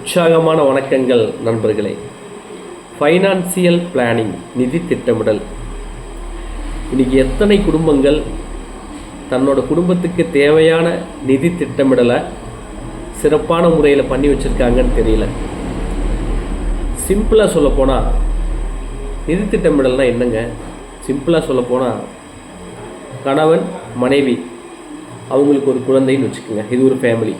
உற்சாகமான வணக்கங்கள் நண்பர்களே. ஃபைனான்சியல் பிளானிங் நிதி திட்டமிடல். இன்றைக்கி எத்தனை குடும்பங்கள் தன்னோட குடும்பத்துக்கு தேவையான நிதி திட்டமிடலை சிறப்பான முறையில் பண்ணி வச்சுருக்காங்கன்னு தெரியல. சிம்பிளாக சொல்லப்போனால் நிதி திட்டமிடல்னா என்னங்க? சிம்பிளாக சொல்லப்போனால் கணவன் மனைவி அவங்களுக்கு ஒரு குழந்தைன்னு வச்சுக்கோங்க. இது ஒரு ஃபேமிலி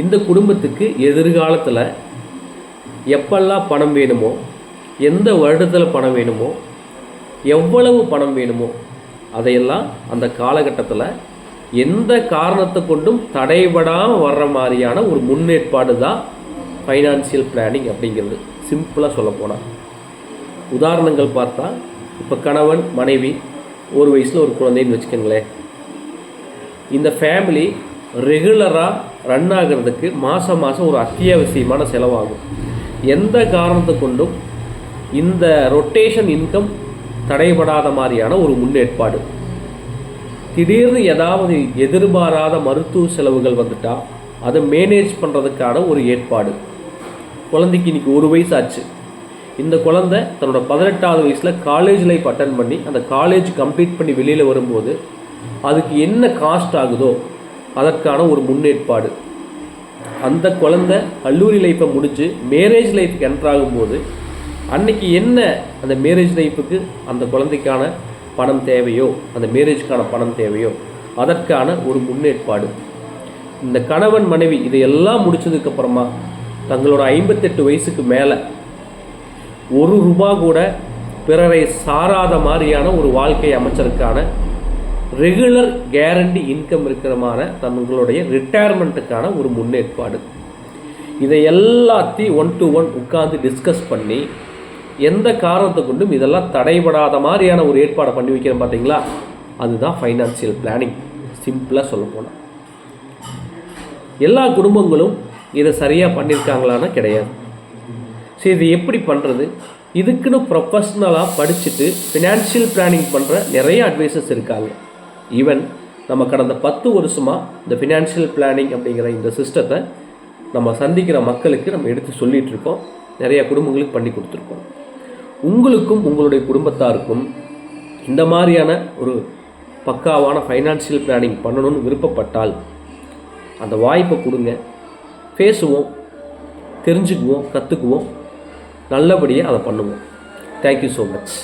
இந்த குடும்பத்துக்கு எதிர்காலத்தில் எப்பெல்லாம் பணம் வேணுமோ எந்த வருடத்தில் பணம் வேணுமோ எவ்வளவு பணம் வேணுமோ அதையெல்லாம் அந்த காலகட்டத்தில் எந்த காரணத்தை கொண்டும் தடைபடாமல் வர்ற மாதிரியான ஒரு முன்னேற்பாடு தான் ஃபைனான்சியல் பிளானிங் அப்படிங்கிறது. சிம்பிளாக சொல்ல போனால் உதாரணங்கள் பார்த்தா இப்போ கணவன் மனைவி ஒரு வயசில் ஒரு குழந்தைன்னு வச்சுக்கோங்களேன். இந்த ஃபேமிலி ரெகுலராக ரன் ஆகிறதுக்கு மாதம் மாதம் ஒரு அத்தியாவசியமான செலவாகும். எந்த காரணத்தை கொண்டும் இந்த ரொட்டேஷன் இன்கம் தடைபடாத மாதிரியான ஒரு முன்னேற்பாடு. திடீர்னு ஏதாவது எதிர்பாராத மருத்துவ செலவுகள் வந்துட்டால் அதை மேனேஜ் பண்ணுறதுக்கான ஒரு ஏற்பாடு. குழந்தைக்கு இன்னைக்கு ஒரு வயசு ஆச்சு. இந்த குழந்தை தன்னோட பதினெட்டாவது வயசில் காலேஜ் லைஃப் அட்டன் பண்ணி அந்த காலேஜ் கம்ப்ளீட் பண்ணி வெளியில் வரும்போது அதுக்கு என்ன காஸ்ட் ஆகுதோ அதற்கான ஒரு முன்னேற்பாடு. அந்த குழந்தை கல்லூரி லைஃப்பை முடிஞ்சு மேரேஜ் லைஃப்க்கு என்ட்ராகும் போது அன்னைக்கு என்ன அந்த மேரேஜ் லைஃபுக்கு அந்த குழந்தைக்கான பணம் தேவையோ அந்த மேரேஜ்க்கான பணம் தேவையோ அதற்கான ஒரு முன்னேற்பாடு. இந்த கணவன் மனைவி இதையெல்லாம் முடிச்சதுக்கப்புறமா தங்களோட ஐம்பத்தெட்டு வயசுக்கு மேலே ஒரு ரூபா கூட பிறரை சாராத மாதிரியான ஒரு வாழ்க்கை அமைச்சருக்கான ரெகுலர் கேரண்டி இன்கம் இருக்கிறமான தங்களுடைய ரிட்டையர்மெண்ட்டுக்கான ஒரு முன்னேற்பாடு. இதை எல்லாத்தையும் ஒன் டு ஒன் உட்காந்து டிஸ்கஸ் பண்ணி எந்த காரணத்தை கொண்டும் இதெல்லாம் தடைபடாத மாதிரியான ஒரு ஏற்பாடை பண்ணி வைக்கிறோம் பார்த்தீங்களா? அதுதான் ஃபைனான்சியல் பிளானிங் சிம்பிளாக சொல்ல போனால் எல்லா குடும்பங்களும் இதை சரியாக பண்ணியிருக்காங்களான்னா கிடையாது. சரி இது எப்படி பண்ணுறது இதுக்குன்னு ப்ரொஃபஷ்னலாக படிச்சுட்டு ஃபினான்ஷியல் பிளானிங் பண்ணுற நிறைய அட்வைசஸ் இருக்காங்க. ஈவன் நம்ம கடந்த பத்து வருஷமாக இந்த ஃபினான்ஷியல் பிளானிங் அப்படிங்கிற இந்த சிஸ்டத்தை நம்ம சந்திக்கிற மக்களுக்கு நம்ம எடுத்து சொல்லிகிட்டு இருக்கோம் நிறைய குடும்பங்களுக்கு பண்ணி கொடுத்துருக்கோம். உங்களுக்கும் உங்களுடைய குடும்பத்தாருக்கும் இந்த மாதிரியான ஒரு பக்காவான ஃபைனான்ஷியல் பிளானிங் பண்ணணும்னு விருப்பப்பட்டால் அந்த வாய்ப்பை கொடுங்க. பேசுவோம் தெரிஞ்சுக்குவோம் கற்றுக்குவோம் நல்லபடியாக அதை பண்ணுவோம். Thank you so much